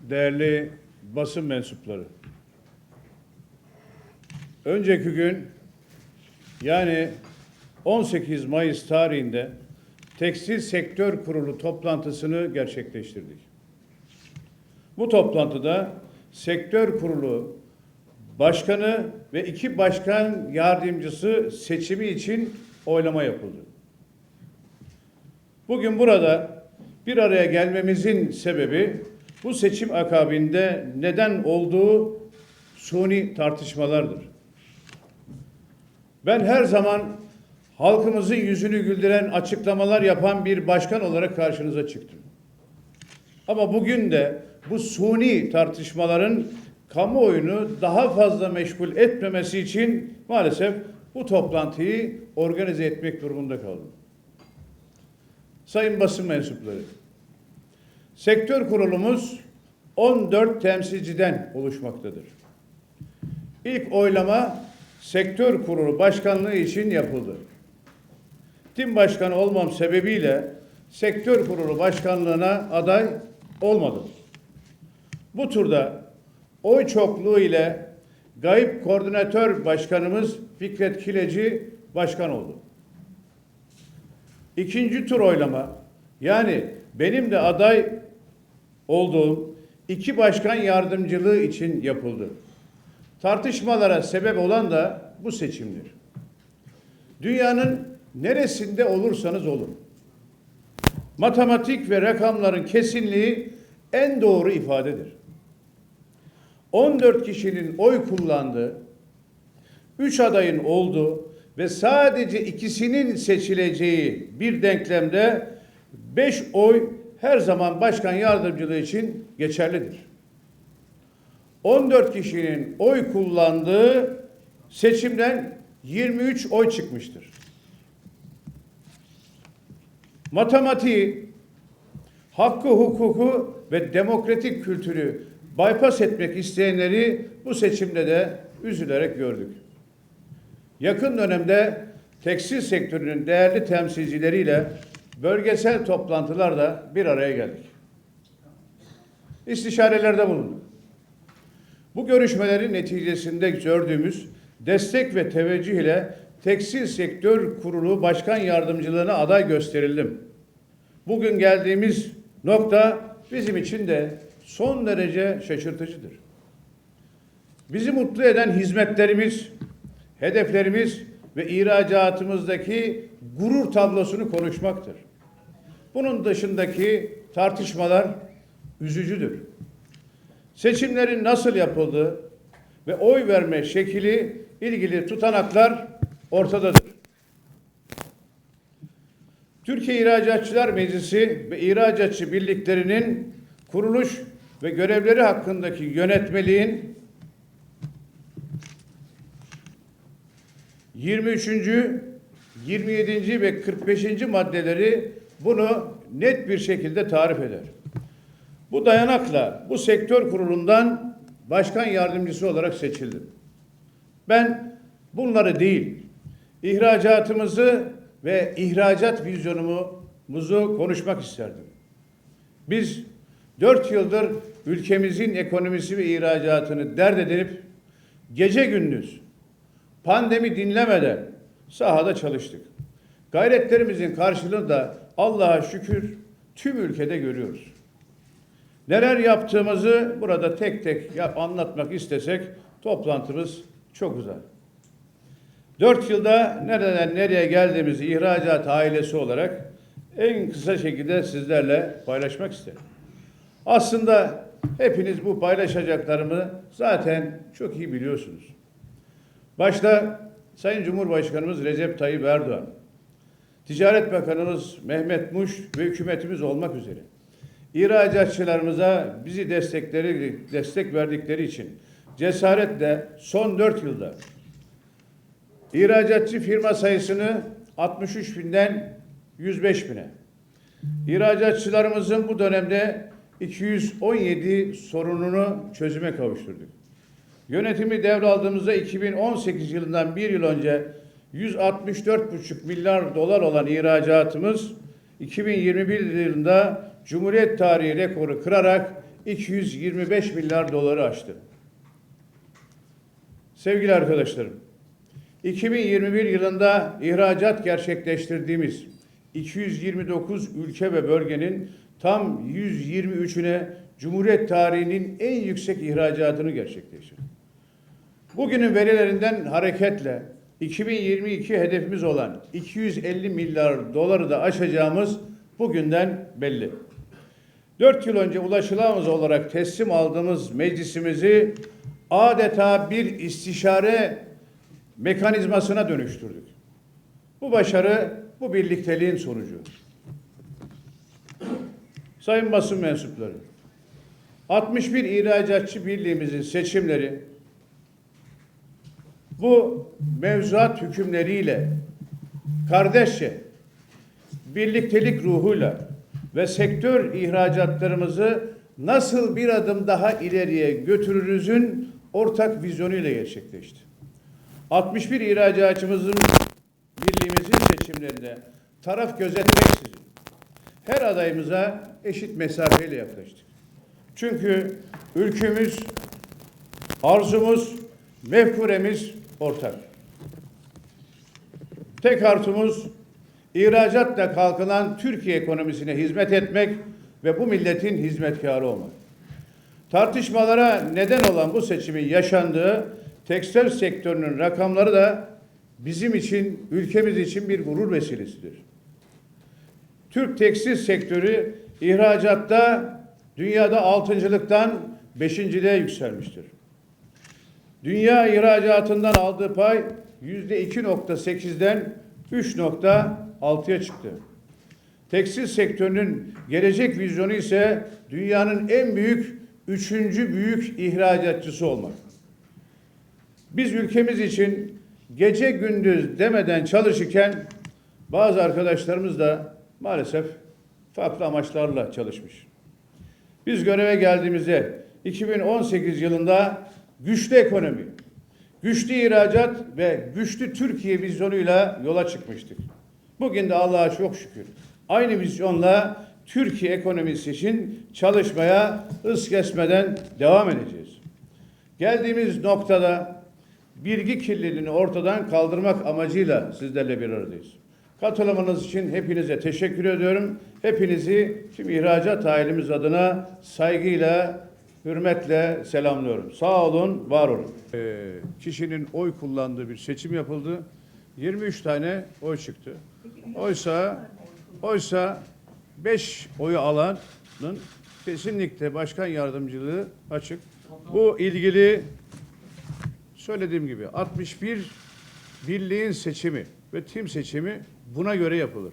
değerli basın mensupları. Önceki gün yani 18 Mayıs tarihinde Tekstil Sektör Kurulu toplantısını gerçekleştirdik. Bu toplantıda sektör kurulu başkanı ve iki başkan yardımcısı seçimi için oylama yapıldı. Bugün burada bir araya gelmemizin sebebi bu seçim akabinde neden olduğu suni tartışmalardır. Ben her zaman halkımızın yüzünü güldüren açıklamalar yapan bir başkan olarak karşınıza çıktım. Ama bugün de bu suni tartışmaların kamuoyunu daha fazla meşgul etmemesi için maalesef bu toplantıyı organize etmek durumunda kaldım. Sayın basın mensupları, sektör kurulumuz 14 temsilciden oluşmaktadır. İlk oylama sektör kurulu başkanlığı için yapıldı. Tim başkanı olmam sebebiyle sektör kurulu başkanlığına aday olmadım. Bu turda oy çokluğu ile Gayip Koordinatör Başkanımız Fikret Kileci başkan oldu. İkinci tur oylama yani benim de aday olduğum iki başkan yardımcılığı için yapıldı. Tartışmalara sebep olan da bu seçimdir. Dünyanın neresinde olursanız olun. Matematik ve rakamların kesinliği en doğru ifadedir. 14 kişinin oy kullandığı, 3 adayın olduğu ve sadece ikisinin seçileceği bir denklemde 5 oy her zaman başkan yardımcılığı için geçerlidir. 14 kişinin oy kullandığı seçimden 23 oy çıkmıştır. Matematiği, hakkı, hukuku ve demokratik kültürü bypass etmek isteyenleri bu seçimde de üzülerek gördük. Yakın dönemde tekstil sektörünün değerli temsilcileriyle bölgesel toplantılarda bir araya geldik. İstişarelerde bulunduk. Bu görüşmelerin neticesinde gördüğümüz destek ve teveccüh ile Tekstil Sektör Kurulu Başkan Yardımcılığına aday gösterildim. Bugün geldiğimiz nokta bizim için de son derece şaşırtıcıdır. Bizi mutlu eden hizmetlerimiz, hedeflerimiz ve ihracatımızdaki gurur tablosunu konuşmaktır. Bunun dışındaki tartışmalar üzücüdür. Seçimlerin nasıl yapıldığı ve oy verme şekli ilgili tutanaklar ortadadır. Türkiye İhracatçılar Meclisi ve İhracatçı Birliklerinin kuruluş ve görevleri hakkındaki yönetmeliğin 23. 27. ve 45. maddeleri bunu net bir şekilde tarif eder. Bu dayanakla bu sektör kurulundan başkan yardımcısı olarak seçildim. Ben bunları değil, ihracatımızı ve ihracat vizyonumuzu konuşmak isterdim. Biz dört yıldır ülkemizin ekonomisi ve ihracatını dert edinip gece gündüz pandemi dinlemeden sahada çalıştık. Gayretlerimizin karşılığını da Allah'a şükür tüm ülkede görüyoruz. Neler yaptığımızı burada tek tek yap, anlatmak istesek toplantımız çok uzar. Dört yılda nereden nereye geldiğimizi ihracat ailesi olarak en kısa şekilde sizlerle paylaşmak isterim. Aslında hepiniz bu paylaşacaklarımı zaten çok iyi biliyorsunuz. Başta Sayın Cumhurbaşkanımız Recep Tayyip Erdoğan, Ticaret Bakanımız Mehmet Muş ve hükümetimiz olmak üzere ihracatçılarımıza bizi destekleri destek verdikleri için cesaretle son dört yılda ihracatçı firma sayısını 63 binden 105 bine, ihracatçılarımızın bu dönemde 217 sorununu çözüme kavuşturduk. Yönetimi devraldığımızda 2018 yılından bir yıl önce 164,5 milyar dolar olan ihracatımız 2021 yılında Cumhuriyet tarihi rekoru kırarak 225 milyar doları aştı. Sevgili arkadaşlarım, 2021 yılında ihracat gerçekleştirdiğimiz 229 ülke ve bölgenin tam 123'üne Cumhuriyet tarihinin en yüksek ihracatını gerçekleştirdik. Bugünün verilerinden hareketle 2022 hedefimiz olan 250 milyar doları da aşacağımız bugünden belli. 4 yıl önce ulaşılamaz olarak teslim aldığımız meclisimizi adeta bir istişare mekanizmasına dönüştürdük. Bu başarı bu birlikteliğin sonucu. Sayın basın mensupları, 61 ihracatçı birliğimizin seçimleri bu mevzuat hükümleriyle kardeşçe birliktelik ruhuyla ve sektör ihracatlarımızı nasıl bir adım daha ileriye götürürüzün ortak vizyonuyla gerçekleşti. 61 ihracatçımızın birliğimizin seçimlerinde taraf gözetmeksizin her adayımıza eşit mesafeyle yaklaştık. Çünkü ülkümüz, arzumuz, mefkuremiz ortak. Tek artumuz ihracatla kalkınan Türkiye ekonomisine hizmet etmek ve bu milletin hizmetkarı olmak. Tartışmalara neden olan bu seçimin yaşandığı tekstil sektörünün rakamları da bizim için, ülkemiz için bir gurur vesilesidir. Türk tekstil sektörü ihracatta dünyada altıncılıktan beşinciliğe yükselmiştir. Dünya ihracatından aldığı pay yüzde 2.8'den 3.6'ya çıktı. Tekstil sektörünün gelecek vizyonu ise dünyanın en büyük, üçüncü büyük ihracatçısı olmak. Biz ülkemiz için gece gündüz demeden çalışırken bazı arkadaşlarımız da maalesef farklı amaçlarla çalışmış. Biz göreve geldiğimizde 2018 yılında güçlü ekonomi, güçlü ihracat ve güçlü Türkiye vizyonuyla yola çıkmıştık. Bugün de Allah'a çok şükür aynı vizyonla Türkiye ekonomisi için çalışmaya hız kesmeden devam edeceğiz. Geldiğimiz noktada bilgi kirliliğini ortadan kaldırmak amacıyla sizlerle bir aradayız. Katılımınız için hepinize teşekkür ediyorum. Hepinizi tüm ihracat ailemiz adına saygıyla, hürmetle selamlıyorum. Sağ olun, var olun. Ee, kişinin oy kullandığı bir seçim yapıldı. 23 tane oy çıktı. Oysa oysa 5 oyu alanın kesinlikle başkan yardımcılığı açık. Bu ilgili söylediğim gibi 61 birliğin seçimi ve tim seçimi buna göre yapılır.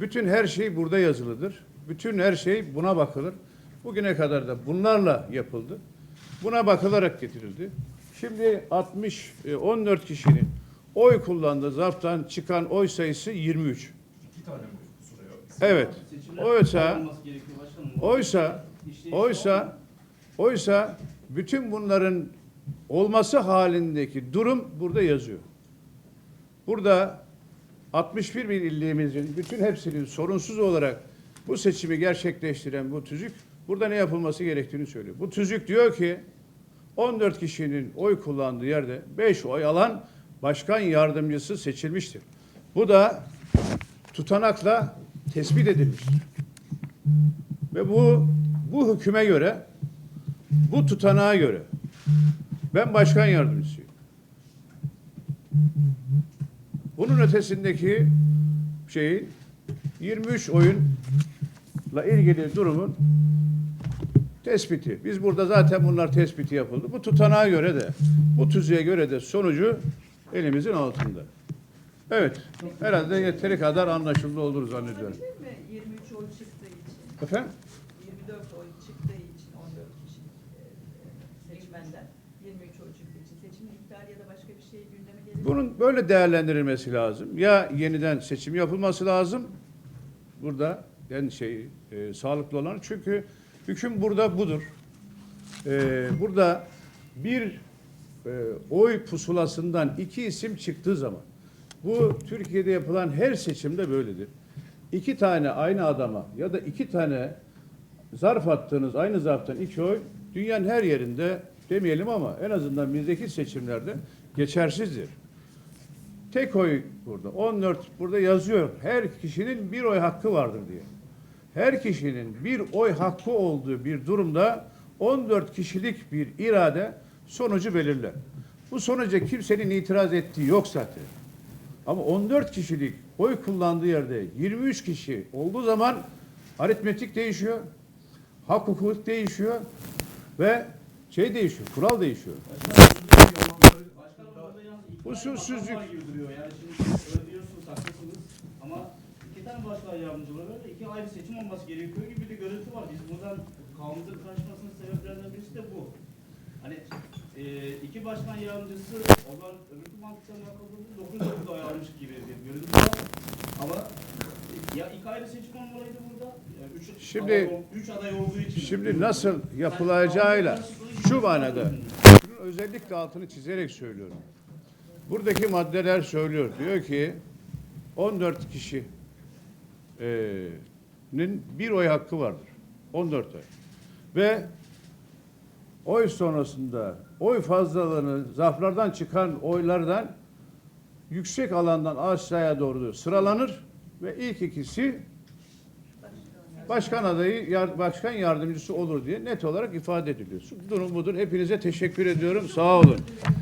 Bütün her şey burada yazılıdır. Bütün her şey buna bakılır. Bugüne kadar da bunlarla yapıldı. Buna bakılarak getirildi. Şimdi 60 e, 14 kişinin oy kullandığı zarftan çıkan oy sayısı 23. İki tane mi? Evet. Oysa oysa oysa oysa bütün bunların olması halindeki durum burada yazıyor. Burada 61 bin illiğimizin bütün hepsinin sorunsuz olarak bu seçimi gerçekleştiren bu tüzük burada ne yapılması gerektiğini söylüyor. Bu tüzük diyor ki 14 kişinin oy kullandığı yerde 5 oy alan başkan yardımcısı seçilmiştir. Bu da tutanakla tespit edilmiştir. Ve bu bu hüküme göre bu tutanağa göre ben başkan yardımcısıyım. Bunun ötesindeki şeyin 23 oyunla ilgili durumun tespiti. Biz burada zaten bunlar tespiti yapıldı. Bu tutanağa göre de, bu tüzüğe göre de sonucu elimizin altında. Evet, herhalde yeteri kadar anlaşıldı olur zannediyorum. Olabilir mi 23 oy çıktığı için? Efendim? 24 oy çıktığı için 14 kişi e, seçmenden 23 oy çıktığı için seçimin iptali ya da başka bir şey gündeme gelir? Bunun böyle değerlendirilmesi lazım. Ya yeniden seçim yapılması lazım. Burada en şey e, sağlıklı olan çünkü hüküm burada budur. E, burada bir e, oy pusulasından iki isim çıktığı zaman bu Türkiye'de yapılan her seçimde böyledir. İki tane aynı adama ya da iki tane zarf attığınız aynı zarftan iki oy dünyanın her yerinde demeyelim ama en azından bizdeki seçimlerde geçersizdir. Tek oy burada. 14 burada yazıyor. Her kişinin bir oy hakkı vardır diye. Her kişinin bir oy hakkı olduğu bir durumda 14 kişilik bir irade sonucu belirler. Bu sonuca kimsenin itiraz ettiği yok zaten. Ama 14 kişilik oy kullandığı yerde 23 kişi olduğu zaman aritmetik değişiyor. Hak hukuk değişiyor ve şey değişiyor, kural değişiyor. Duruyor. Yani şimdi öyle diyorsunuz haklısınız ama tane başkan yardımcıları var ve iki ayrı seçim olması gerekiyor gibi bir görüntü var. Biz buradan kanunun karışmasının sebeplerinden birisi de bu. Hani e, iki başkan yardımcısı o zaman öbürkü mantıktan bakıldığında dokuz dokuz oy almış gibi bir görüntü var. Ama ya iki ayrı seçim olmalıydı burada. Ya üç, Şimdi- aday, üç aday olduğu için. Şimdi nasıl yapılacağıyla Yani şu manada şunun özellikle altını çizerek söylüyorum. Buradaki maddeler söylüyor. Diyor ki 14 kişinin bir oy hakkı vardır. 14 oy. Ve oy sonrasında oy fazlalığını zarflardan çıkan oylardan yüksek alandan aşağıya doğru sıralanır ve ilk ikisi başkan adayı, başkan yardımcısı olur diye net olarak ifade ediliyor. Durum budur. Hepinize teşekkür ediyorum. Sağ olun.